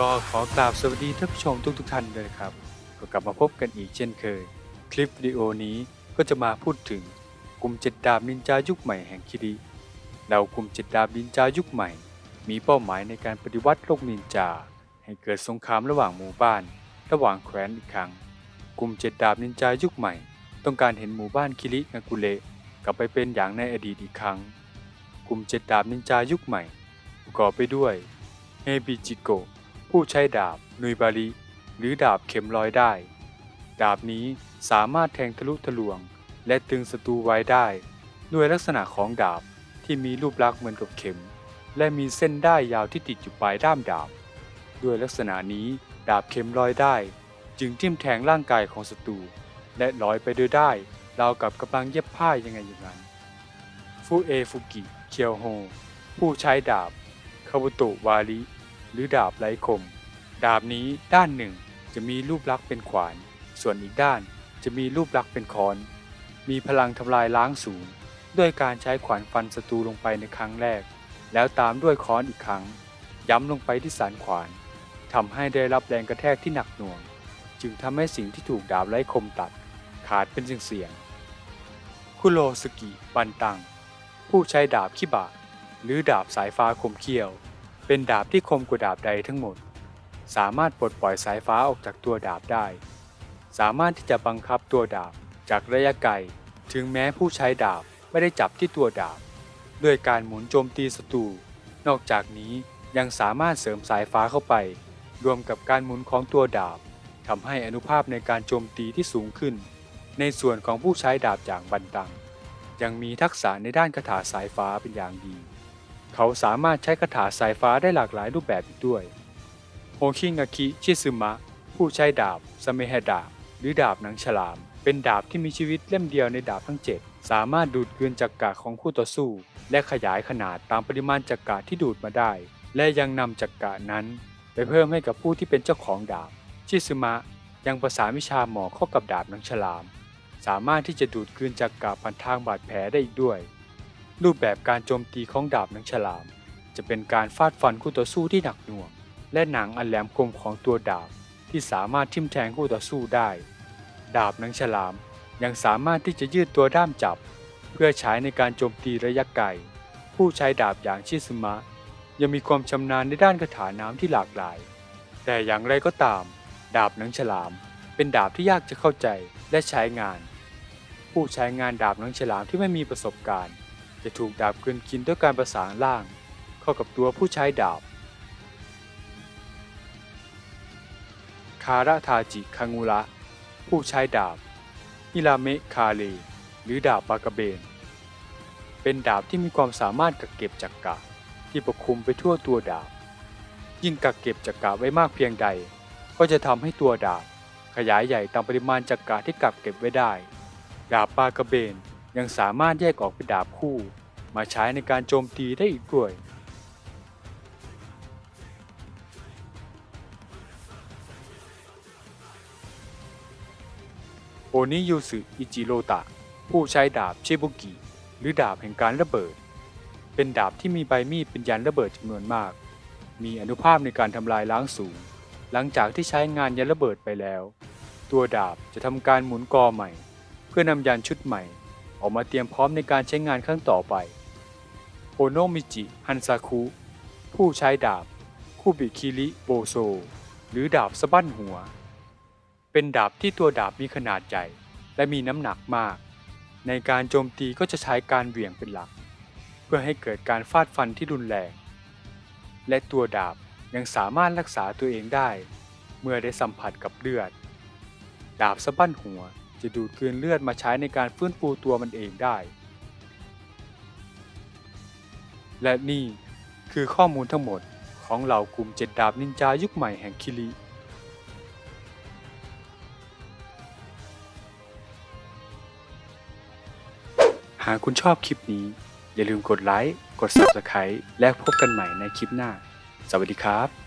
ก็ขอกราบสวัสดีท่านผู้ชมทุกทุกๆท่านเลยนะครับ ก็กลับมาพบกันอีกเช่นเคย คลิปวิดีโอนี้ก็จะมาพูดถึงกลุ่มเจ็ดดาบนินจายุคใหม่แห่งคิริเรากลุ่มเจ็ดดาบนินจายุคใหม่ มีเป้าหมายในการปฏิวัติโลกนินจา ให้เกิดสงครามระหว่างหมู่บ้าน ระหว่างแคว้นอีกครั้ง กลุ่มเจ็ดดาบนินจายุคใหม่ ต้องการเห็นหมู่บ้านคิรินากุเระกลับไปเป็นอย่างในอดีตอีกครั้ง กลุ่มเจ็ดดาบนินจายุคใหม่ประกอบไปด้วยเฮบิจิโกะ ผู้ใช้ดาบนุยบาริหรือดาบเข็มลอยได้ ดาบนี้สามารถแทงทะลุทะลวง และตึงศัตรูไว้ได้ ด้วยลักษณะของดาบที่มีรูปลักษณ์เหมือนกับเข็ม และมีเส้นได้ายาวที่ติดอยู่ปลายด้ามดาบ ด้วยลักษณะนี้ดาบเข็มลอยได้ จึงทิ่มแทงร่างกายของศัตรูและลอยไปโดยได้ราวกับกำลังเย็บผ้ายังไงอย่างนั้นฟูเอฟุกิเคียวโฮผู้ใช้ดาบคาบุโตะวาริ หรือดาบไร้คม ดาบนี้ด้านหนึ่งจะมีรูปลักษณ์เป็นขวาน ส่วนอีกด้านจะมีรูปลักษณ์เป็นค้อน มีพลังทำลายล้างสูงด้วยการใช้ขวานฟันศัตรูลงไปในครั้งแรก แล้วตามด้วยค้อนอีกครั้ง ย้ำลงไปที่สันขวานทำให้ได้รับแรงกระแทกที่หนักหน่วง จึงทำให้สิ่งที่ถูกดาบไร้คมตัด ขาดเป็นเสียงคุโรสกิบันตัง ผู้ใช้ดาบคิบะหรือดาบสายฟ้าคมเขี้ยว เป็นดาบที่คมกว่าดาบใดทั้งหมด สามารถปลดปล่อยสายฟ้าออกจากตัวดาบได้ สามารถที่จะบังคับตัวดาบจากระยะไกล ถึงแม้ผู้ใช้ดาบไม่ได้จับที่ตัวดาบ ด้วยการหมุนโจมตีศัตรู นอกจากนี้ยังสามารถเสริมสายฟ้าเข้าไป รวมกับการหมุนของตัวดาบทำให้อนุภาพในการโจมตีที่สูงขึ้น ในส่วนของผู้ใช้ดาบอย่างบันตัง ยังมีทักษะในด้านคาถาสายฟ้าเป็นอย่างดี เขาสามารถใช้คาถาสายฟ้าได้หลากหลายรูปแบบอีกด้วยโฮคิงาคิชิซึมะ ผู้ใช้ดาบสเมฮดาบ หรือดาบหนังฉลาม เป็นดาบที่มีชีวิตเล่มเดียวในดาบทั้ง 7 สามารถดูดกลืนจักกะของคู่ต่อสู้ และขยายขนาดตามปริมาณจักกะที่ดูดมาได้ และยังนำจักกะนั้นไปเพิ่มให้กับผู้ที่เป็นเจ้าของดาบ ชิซึมะยังประสานวิชาหมอเข้ากับดาบหนังฉลาม สามารถที่จะดูดกลืนจักกะพันทางบาดแผลได้อีกด้วย รูปแบบการโจมตีของดาบหนังฉลาม จะเป็นการฟาดฟันคู่ต่อสู้ที่หนักหน่วง และหนังอันแหลมคมของตัวดาบที่สามารถทิ่มแทงคู่ต่อสู้ได้ ดาบหนังฉลามยังสามารถที่จะยืดตัวด้ามจับ เพื่อใช้ในการโจมตีระยะไกล ผู้ใช้ดาบอย่างชิซึมะ ยังมีความชำนาญในด้านคาถาน้ำที่หลากหลาย แต่อย่างไรก็ตาม ดาบหนังฉลาม เป็นดาบที่ยากจะเข้าใจและใช้งาน ผู้ใช้งานดาบหนังฉลามที่ไม่มีประสบการณ์ จะถูกดาบกลืนกินด้วยการประสานล่าง เข้ากับตัวผู้ใช้ดาบ คาราทาจิคังูระ ผู้ใช้ดาบฮิราเมะคาเลหรือดาบปากระเบน เป็นดาบที่มีความสามารถกักเก็บจักกะที่ปกคลุมไปทั่วตัวดาบ ยิ่งกักเก็บจักกะไว้มากเพียงใด ก็จะทำให้ตัวดาบ ขยายใหญ่ตามปริมาณจักกะที่กักเก็บไว้ได้ ดาบปากระเบน ยังสามารถแยกออกเป็นดาบคู่ มาใช้ในการโจมตีได้อีกด้วย โอนิยูสึอิจิโรตะ ผู้ใช้ดาบเชบุกิ หรือดาบแห่งการระเบิด เป็นดาบที่มีใบมีดเป็นยันระเบิดจำนวนมาก มีอนุภาพในการทำลายล้างสูง หลังจากที่ใช้งานยันระเบิดไปแล้ว ตัวดาบจะทำการหมุนกอใหม่ เพื่อนำยันชุดใหม่ อกมาเตรียมพร้อมในการใช้งานครั้งต่อไปโอโนมิจิฮันซาคุผู้ใช้ดาบคูบิคิริโบโซ หรือดาบสะบั้นหัว เป็นดาบที่ตัวดาบมีขนาดใหญ่และมีน้ำหนักมาก ในการโจมตีก็จะใช้การเหวี่ยงเป็นหลัก เพื่อให้เกิดการฟาดฟันที่รุนแรง และตัวดาบยังสามารถรักษาตัวเองได้ เมื่อได้สัมผัสกับเลือด ดาบสะบั้นหัว จะดูดกลืนเลือดมาใช้ในการฟื้นฟูตัวมันเองได้ และนี่คือข้อมูลทั้งหมดของเหล่ากลุ่มเจ็ดดาบนินจายุคใหม่แห่งคิริหากคุณชอบคลิปนี้ อย่าลืมกดไลค์ กด Subscribe และพบกันใหม่ในคลิปหน้า สวัสดีครับ